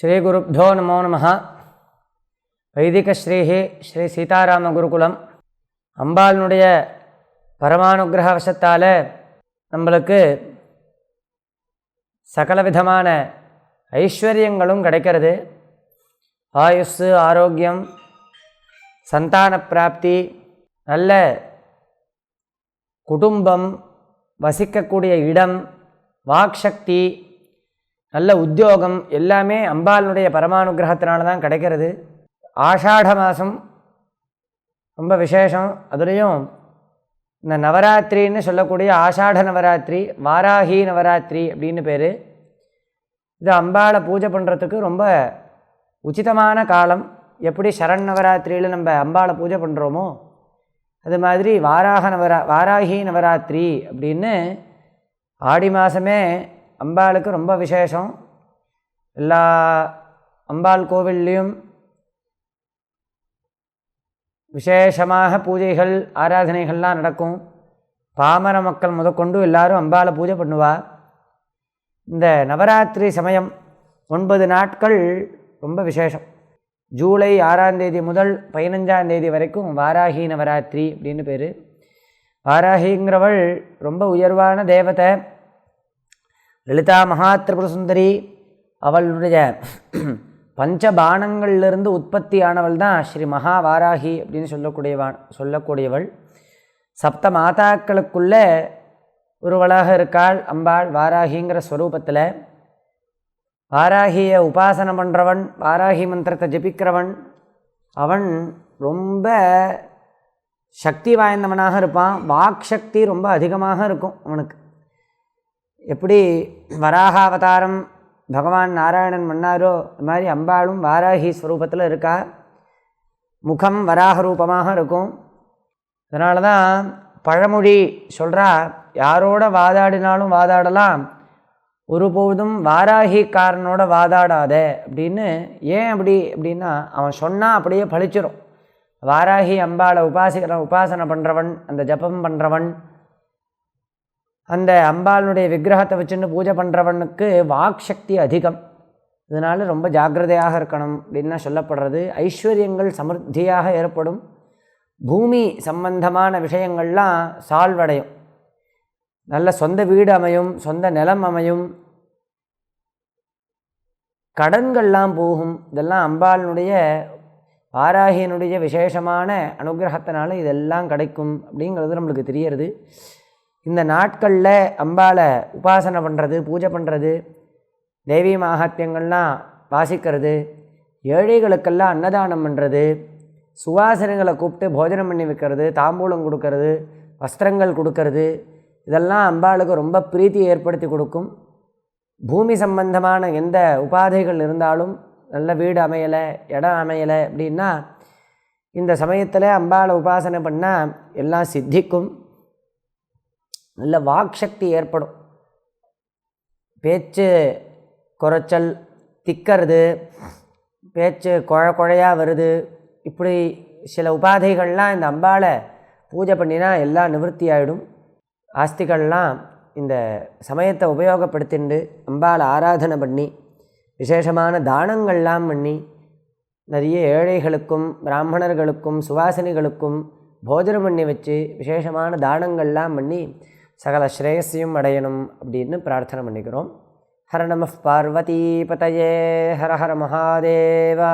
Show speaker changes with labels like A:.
A: ஸ்ரீகுருப்தோ நமோ நம வைதிகஸ்ரீஹி ஸ்ரீ சீதாராம குருகுலம். அம்பாளினுடைய பரமானுகிரக வசத்தால் நம்மளுக்கு சகல விதமான ஐஸ்வர்யங்களும் கிடைக்கிறது. ஆயுஸ் ஆரோக்கியம் சந்தான பிராப்தி நல்ல குடும்பம் வசிக்கக்கூடிய இடம் வாக்சக்தி நல்ல உத்தியோகம் எல்லாமே அம்பாலினுடைய பரமானுகிரகத்தினால தான் கிடைக்கிறது. ஆஷாட மாதம் ரொம்ப விசேஷம். அதுலேயும் இந்த நவராத்திரின்னு சொல்லக்கூடிய ஆஷாட நவராத்திரி வாராகி நவராத்திரி அப்படின்னு பேர். இது அம்பாளை பூஜை பண்ணுறதுக்கு ரொம்ப உச்சிதமான காலம். எப்படி சரண் நவராத்திரியில் நம்ம அம்பாளை பூஜை பண்ணுறோமோ அது மாதிரி வாராக நவரா வாராகி நவராத்திரி அப்படின்னு ஆடி மாதமே அம்பாளுக்கு ரொம்ப விசேஷம். எல்லா அம்பாள் கோவில்லையும் விசேஷமாக பூஜைகள் ஆராதனைகள்லாம் நடக்கும். பாமர மக்கள் முதற்கொண்டு எல்லாரும் அம்பாளை பூஜை பண்ணுவா. இந்த நவராத்திரி சமயம் ஒன்பது நாட்கள் ரொம்ப விசேஷம். ஜூலை ஆறாம் தேதி முதல் பதினஞ்சாம் தேதி வரைக்கும் வாராகி நவராத்திரி அப்படின்னு பேர். வாராகிங்கிறவள் ரொம்ப உயர்வான தேவதை. லலிதா மகா திரிபுர சுந்தரி அவளுடைய பஞ்சபானங்கள்லேருந்து உற்பத்தியானவள் தான் ஸ்ரீ மகா வாராகி அப்படின்னு சொல்லக்கூடியவான் சொல்லக்கூடியவள். சப்த மாதாக்களுக்குள்ளே ஒருவளாக இருக்காள் அம்பாள் வாராகிங்கிற ஸ்வரூபத்தில். வாராகியை உபாசனம் பண்ணுறவன் வாராகி மந்திரத்தை ஜபிக்கிறவன் அவன் ரொம்ப சக்தி வாய்ந்தவனாக இருப்பான். வாக் சக்தி ரொம்ப அதிகமாக இருக்கும் அவனுக்கு. எப்படி வராக அவதாரம் பகவான் நாராயணன் பண்ணாரோ அது மாதிரி அம்பாளும் வாராகி ஸ்வரூபத்தில் இருக்கா? முகம் வராக ரூபமாக இருக்கும். அதனால தான் பழமொழி சொல்கிறா யாரோட வாதாடினாலும் வாதாடலாம். ஒருபோதும் வாராகிக்காரனோட வாதாடாத. அப்படின்னு ஏன் அப்படி அப்படின்னா அவன் சொன்னால் அப்படியே பழிச்சிரும். வாராகி அம்பாளை உபாசிக்கிற உபாசனை பண்ணுறவன் அந்த ஜபம் பண்ணுறவன் அந்த அம்பாளுடைய விக்கிரகத்தை வச்சுன்னு பூஜை பண்ணுறவனுக்கு வாக் சக்தி அதிகம். இதனால் ரொம்ப ஜாக்கிரதையாக இருக்கணும் அப்படின்னா சொல்லப்படுறது. ஐஸ்வர்யங்கள் சமிருத்தியாக ஏற்படும். பூமி சம்பந்தமான விஷயங்கள்லாம் சால்வ் அடையும். நல்ல சொந்த வீடு அமையும் சொந்த நிலம் அமையும். கடன்கள்லாம் போகும். இதெல்லாம் அம்பாளினுடைய வாராகியனுடைய விசேஷமான அனுகிரகத்தினால இதெல்லாம் கிடைக்கும் அப்படிங்கிறது நம்மளுக்கு தெரியறது. இந்த நாட்களில் அம்பாளை உபாசனை பண்ணுறது பூஜை பண்ணுறது தேவி மாகாத்தியங்கள்லாம் வாசிக்கிறது ஏழைகளுக்கெல்லாம் அன்னதானம் பண்ணுறது சுவாசனைகளை கூப்பிட்டு போஜனம் பண்ணி வைக்கிறது தாம்பூலம் கொடுக்கறது வஸ்திரங்கள் கொடுக்கறது இதெல்லாம் அம்பாளுக்கு ரொம்ப பிரீத்தி ஏற்படுத்தி கொடுக்கும். பூமி சம்பந்தமான எந்த உபாதைகள் இருந்தாலும் நல்ல வீடு அமையலை இடம் அமையலை அப்படின்னா இந்த சமயத்தில் அம்பாளை உபாசனை பண்ணால் எல்லாம் சித்திக்கும். நல்ல வாக்சக்தி ஏற்படும். பேச்சு குறைச்சல் திக்கிறது பேச்சு குழ குழையாக வருது. இப்படி சில உபாதைகள்லாம் இந்த அம்பாளை பூஜை பண்ணினா எல்லாம் நிவர்த்தி ஆகிடும் ஆஸ்திகள்லாம் இந்த சமயத்தை உபயோகப்படுத்திண்டு அம்பாளை ஆராதனை பண்ணி விசேஷமான தானங்கள்லாம் பண்ணி நிறைய ஏழைகளுக்கும் பிராமணர்களுக்கும் சுவாசினிகளுக்கும் போஜனம் பண்ணி வச்சு விசேஷமான தானங்கள்லாம் பண்ணி சகல ஸ்ரேயஸையும் அடையணும் அப்படின்னு பிரார்த்தனை பண்ணிக்கிறோம். ஹர நம பார்வதி பதையே ஹர ஹர மகாதேவா.